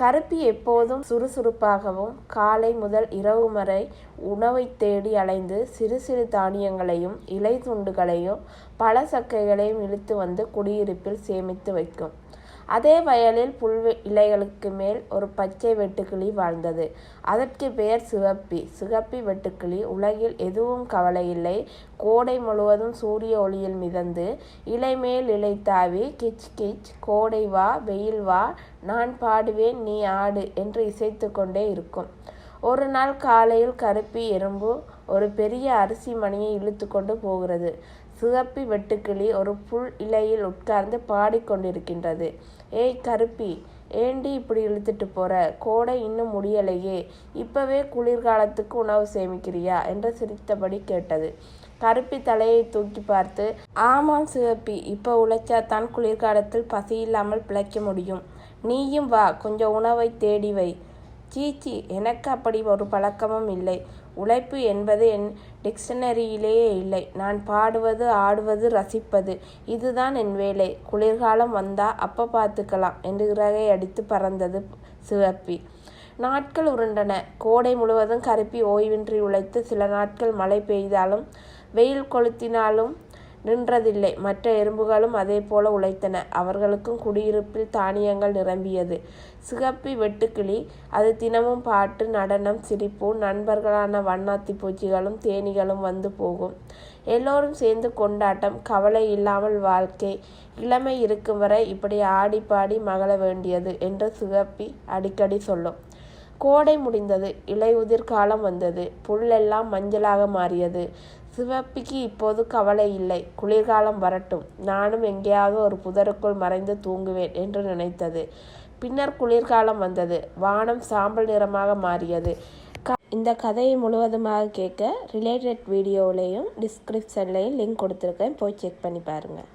கருப்பி எப்போதும் சுறுசுறுப்பாகவும் காலை முதல் இரவு வரை உணவை தேடி அலைந்து சிறு சிறு தானியங்களையும் இலை துண்டுகளையும் பழ சக்கைகளையும் இழுத்து வந்து குடியிருப்பில் சேமித்து வைக்கும். அதே வயலில் புல் இலைகளுக்கு மேல் ஒரு பச்சை வெட்டுக்கிளி வாழ்ந்தது. அதற்கு பெயர் சிவப்பி சிகப்பி வெட்டுக்கிளி உலகில் எதுவும் கவலையில்லை. கோடை முழுவதும் சூரிய ஒளியில் மிதந்து இலை மேல் இலை தாவி கிச் கிச் கோடை வா வெயில் வா நான் பாடுவேன் நீ ஆடு என்று இசைத்து கொண்டே இருக்கும். ஒரு நாள் காலையில் கருப்பி எறும்பு ஒரு பெரிய அரிசி மணியை இழுத்து கொண்டு போகிறது. சிகப்பி வெட்டுக்கிளி ஒரு புல் இலையில் உட்கார்ந்து பாடிக்கொண்டிருக்கின்றது. ஏய் கருப்பி ஏண்டி இப்படி இழுத்துட்டு போற? கோடை இன்னும் முடியலையே. இப்பவே குளிர்காலத்துக்கு உணவு சேமிக்கிறியா? என்று சிரித்தபடி கேட்டது. கருப்பி தலையை தூக்கி பார்த்து ஆமாம் சிவப்பி இப்போ உழைச்சா தான் குளிர்காலத்தில் பசி இல்லாமல் பிழைக்க முடியும். நீயும் வா கொஞ்சம் உணவை தேடி வை. சீச்சி எனக்கு அப்படி ஒரு பழக்கமும் இல்லை. உழைப்பு என்பது என் டிக்ஷனரியிலேயே இல்லை. நான் பாடுவது ஆடுவது ரசிப்பது. இதுதான் என் வேலை. குளிர்காலம் வந்தா அப்போ பார்த்துக்கலாம் என்று இறகை அடித்து பறந்தது சிவப்பி. நாட்கள் உருண்டன. கோடை முழுவதும் கருப்பி ஓய்வின்றி உழைத்து சில நாட்கள் மழை பெய்தாலும் வெயில் கொளுத்தினாலும் நின்றதில்லை. மற்ற எறும்புகளும் அதே போல உழைத்தன. அவர்களுக்கும் குடியிருப்பில் தானியங்கள் நிரம்பியது. சிகப்பி வெட்டுக்கிளி அது தினமும் பாட்டு நடனம் சிரிப்பு நண்பர்களான வண்ணாத்தி பூச்சிகளும் தேனிகளும் வந்து போகும். எல்லோரும் சேர்ந்து கொண்டாட்டம் கவலை இல்லாமல் வாழ்க்கை இளமை இருக்கும் வரை இப்படி ஆடி பாடி மகள வேண்டியது என்று சிகப்பி அடிக்கடி சொல்லும். கோடை முடிந்தது. இலையுதிர் காலம் வந்தது. புல்லெல்லாம் மஞ்சளாக மாறியது. சிவப்பிக்கு இப்போது கவலை இல்லை. குளிர்காலம் வரட்டும். நானும் எங்கேயாவது ஒரு புதருக்குள் மறைந்து தூங்குவேன் என்று நினைத்தது. பின்னர் குளிர்காலம் வந்தது. வானம் சாம்பல் நிறமாக மாறியது. க இந்த கதையை முழுவதுமாக கேட்க ரிலேட்டட் வீடியோவிலையும் டிஸ்கிரிப்ஷன்லையும் லிங்க் கொடுத்துருக்கேன். போய் செக் பண்ணி பாருங்கள்